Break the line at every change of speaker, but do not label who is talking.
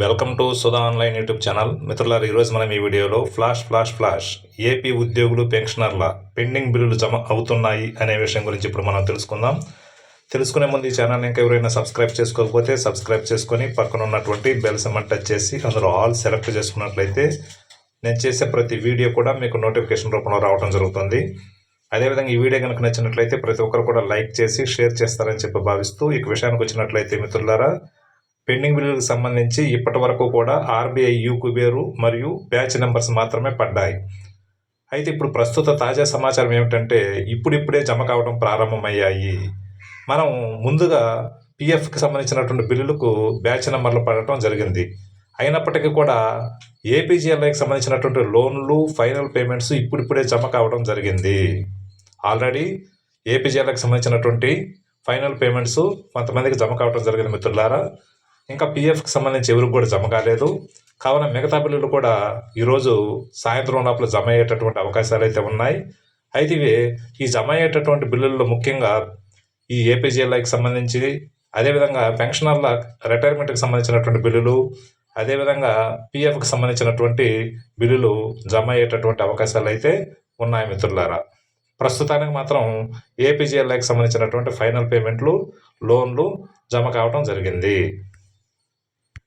Welcome to Sudha online YouTube channel. మిత్రులారు ఈరోజు మనం ఈ వీడియోలో ఫ్లాష్ ఫ్లాష్ ఫ్లాష్ ఏపీ ఉద్యోగులు పెన్షనర్ల పెండింగ్ బిల్లులు జమ అవుతున్నాయి అనే విషయం గురించి ఇప్పుడు మనం తెలుసుకుందాం. తెలుసుకునే ముందు ఈ ఛానల్ ఇంకా ఎవరైనా సబ్స్క్రైబ్ చేసుకోకపోతే సబ్స్క్రైబ్ చేసుకొని పక్కన ఉన్నటువంటి బెల్ సింబల్ టచ్ చేసి అందులో ఆల్ సెలెక్ట్ చేసుకున్నట్లయితే నేను చేసే ప్రతి వీడియో కూడా మీకు నోటిఫికేషన్ రూపంలో రావడం జరుగుతుంది. అదేవిధంగా ఈ వీడియో కనుక నచ్చినట్లయితే ప్రతి ఒక్కరు కూడా లైక్ చేసి షేర్ చేస్తారని చెప్పి భావిస్తూ ఈ విషయానికి వచ్చినట్లయితే మిత్రులారా పెండింగ్ బిల్లులకు సంబంధించి ఇప్పటి వరకు కూడా ఆర్బీఐ యూ కుబేరు మరియు బ్యాచ్ నెంబర్స్ మాత్రమే పడ్డాయి. అయితే ఇప్పుడు ప్రస్తుత తాజా సమాచారం ఏమిటంటే ఇప్పుడిప్పుడే జమ కావడం ప్రారంభమయ్యాయి. మనం ముందుగా పిఎఫ్కి సంబంధించినటువంటి బిల్లులకు బ్యాచ్ నెంబర్లు పడటం జరిగింది. అయినప్పటికీ కూడా ఏపీజీఎల్ఐకి సంబంధించినటువంటి లోన్లు ఫైనల్ పేమెంట్స్ ఇప్పుడిప్పుడే జమ కావడం జరిగింది. ఆల్రెడీ ఏపీజీఎల్ఐకి సంబంధించినటువంటి ఫైనల్ పేమెంట్స్ కొంతమందికి జమ కావడం జరిగింది మిత్రులారా. ఇంకా పిఎఫ్కి సంబంధించి ఎవరికి కూడా జమ కాలేదు. కావున మిగతా బిల్లులు కూడా ఈరోజు సాయంత్రం లోపల జమ అయ్యేటటువంటి అవకాశాలు అయితే ఉన్నాయి. అయితే ఇవి ఈ జమ అయ్యేటటువంటి బిల్లుల్లో ముఖ్యంగా ఈ ఏపీజీఎల్ఐకి సంబంధించి అదేవిధంగా పెన్షనర్ల రిటైర్మెంట్కి సంబంధించినటువంటి బిల్లులు అదేవిధంగా పిఎఫ్కి సంబంధించినటువంటి బిల్లులు జమ అయ్యేటటువంటి అవకాశాలు అయితే ఉన్నాయి మిత్రులారా. ప్రస్తుతానికి మాత్రం ఏపీజీఎల్ఐకి సంబంధించినటువంటి ఫైనల్ పేమెంట్లు లోన్లు జమ కావడం జరిగింది.